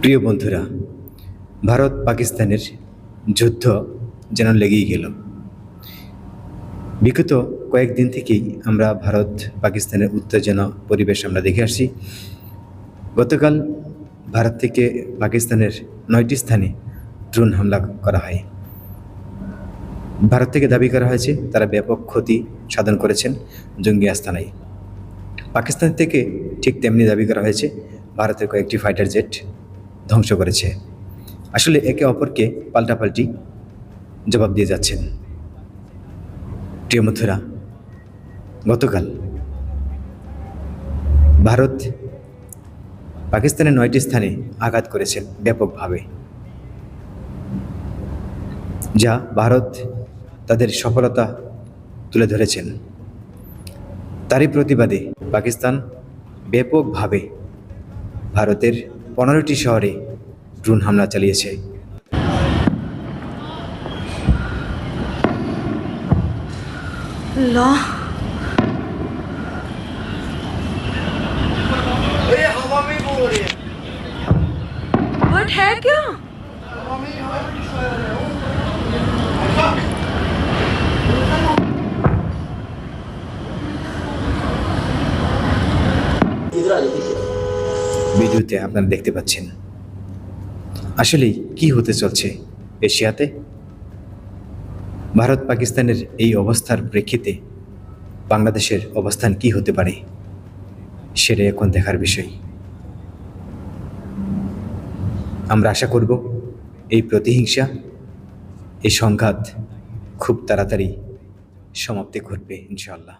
প্রিয় বন্ধুরা ভারত পাকিস্তানের যুদ্ধ যেন লেগেই গেল। বিগত কয়েকদিন থেকেই আমরা ভারত পাকিস্তানের উত্তেজনা পরিবেশ আমরা দেখে আসছি। গতকাল ভারত থেকে পাকিস্তানের নয়টি স্থানে ড্রোন হামলা করা হয়। ভারত থেকে দাবি করা হয়েছে, তারা ব্যাপক ক্ষতি সাধন করেছেন জঙ্গি আস্তানায়। পাকিস্তান থেকে ঠিক তেমনি দাবি করা হয়েছে, ভারতের কয়েকটি ফাইটার জেট ধ্বংস করেছে। আসলে একে অপরকে পাল্টাপাল্টি জবাব দিয়ে যাচ্ছেন। প্রিয় মথুরা গতকাল ভারত পাকিস্তানের নয়টি স্থানে আঘাত করেছেন ব্যাপকভাবে। যা ভারত তাদের সফলতা তুলে ধরেছেন তারই প্রতিবাদে পাকিস্তান ব্যাপকভাবে ভারতের পনেরোটি শহরে ড্রোন হামলা চালিয়েছে अल्लाह ये हवा में बोल रही है बट है क्या ভিডিওতে আপনারা দেখতে পাচ্ছেন। আসলেই কি হতে চলছে এশিয়াতে? ভারত পাকিস্তানের এই অবস্থার প্রেক্ষিতে বাংলাদেশের অবস্থান কি হতে পারে সেটা এখন দেখার বিষয়। আমরা আশা করব এই প্রতিহিংসা, এই সংঘাত খুব তাড়াতাড়ি সমাপ্তি ঘটবে, ইনশাআল্লাহ।